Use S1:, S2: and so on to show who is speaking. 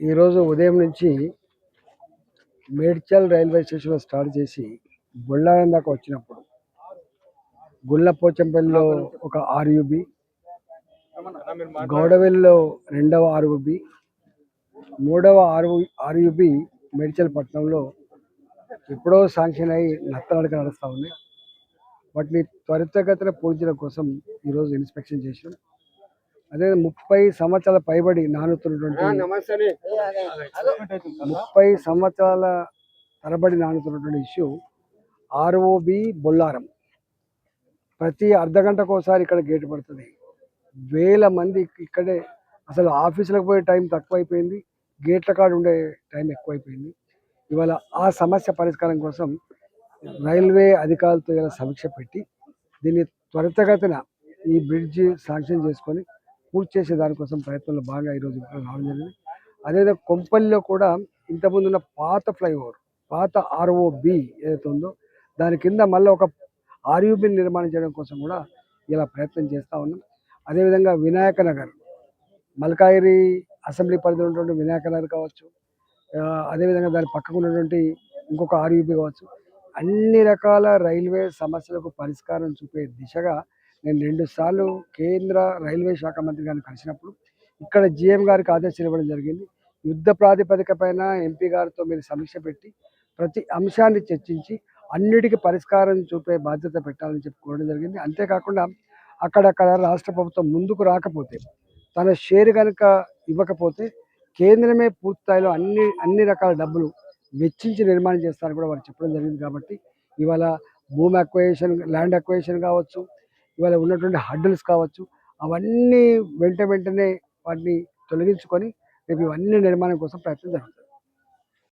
S1: ఈరోజు ఉదయం నుంచి మేడ్చల్ రైల్వే స్టేషన్లో స్టార్ట్ చేసి బొల్లారం దాకా వచ్చినప్పుడు గుళ్ళపోచంపల్లిలో ఒక ఆర్యుబి గౌడవెల్లిలో రెండవ ఆర్యుబి మూడవ ఆరు ఆర్యుబి మేడ్చల్ పట్టణంలో ఎప్పుడో శాంక్షన్ అయి నత్తనడక నడుస్తూ ఉన్నాయి. వాటిని త్వరితగతిన పూజల కోసం ఈరోజు ఇన్స్పెక్షన్ చేసినాం. అదే ముప్పై సంవత్సరాల పైబడి నానుతున్నటువంటి ముప్పై సంవత్సరాల తరబడి నానుతున్నటువంటి ఇష్యూ ఆర్ఓబి బొల్లారం. ప్రతి అర్ధ గంటకు ఒకసారి ఇక్కడ గేటు పడుతుంది. వేల మంది ఇక్కడే అసలు ఆఫీసులకు పోయే టైం తక్కువైపోయింది. గేట్ల కాడ ఉండే టైం ఎక్కువైపోయింది. ఇవాళ ఆ సమస్య పరిష్కారం కోసం రైల్వే అధికారులతో ఇలా సమీక్ష పెట్టి దీన్ని త్వరితగతిన ఈ బ్రిడ్జ్ శాంక్షన్ చేసుకొని పూర్తి చేసే దానికోసం ప్రయత్నంలో బాగా ఈరోజు రావడం జరిగింది. అదేవిధంగా కొంపల్లిలో కూడా ఇంతకుముందు ఉన్న పాత ఫ్లైఓవర్ పాత ఆర్ఓబి ఏదైతే ఉందో దాని కింద మళ్ళీ ఒక ఆర్యూబిని నిర్మాణం చేయడం కోసం కూడా ఇలా ప్రయత్నం చేస్తూ ఉన్నాం. అదేవిధంగా వినాయక నగర్ మల్కాయిరి అసెంబ్లీ పరిధిలో ఉన్నటువంటి వినాయక నగర్ కావచ్చు అదేవిధంగా దాని పక్కకు ఉన్నటువంటి ఇంకొక ఆర్యూబి కావచ్చు అన్ని రకాల రైల్వే సమస్యలకు పరిష్కారం చూపే దిశగా నేను రెండుసార్లు కేంద్ర రైల్వే శాఖ మంత్రి గారిని కలిసినప్పుడు ఇక్కడ జీఎం గారికి ఆదేశాలు ఇవ్వడం జరిగింది. యుద్ధ ప్రాతిపదిక పైన ఎంపీ గారితో మీరు సమీక్ష పెట్టి ప్రతి అంశాన్ని చర్చించి అన్నిటికీ పరిష్కారం చూపే బాధ్యత పెట్టాలని చెప్పుకోవడం జరిగింది. అంతేకాకుండా అక్కడక్కడ రాష్ట్ర ప్రభుత్వం ముందుకు రాకపోతే తన షేర్ కనుక ఇవ్వకపోతే కేంద్రమే పూర్తిస్థాయిలో అన్ని అన్ని రకాల డబ్బులు వెచ్చించి నిర్మాణం చేస్తారని కూడా వారు చెప్పడం జరిగింది కాబట్టి ఇవాళ భూమి అక్వేషన్ ల్యాండ్ అక్వేషన్ కావచ్చు ఇవాళ ఉన్నటువంటి హడ్డుల్స్ కావచ్చు అవన్నీ వెంట వెంటనే వాటిని తొలగించుకొని రేపు ఇవన్నీ నిర్మాణం కోసం ప్రయత్నం జరుగుతుంది.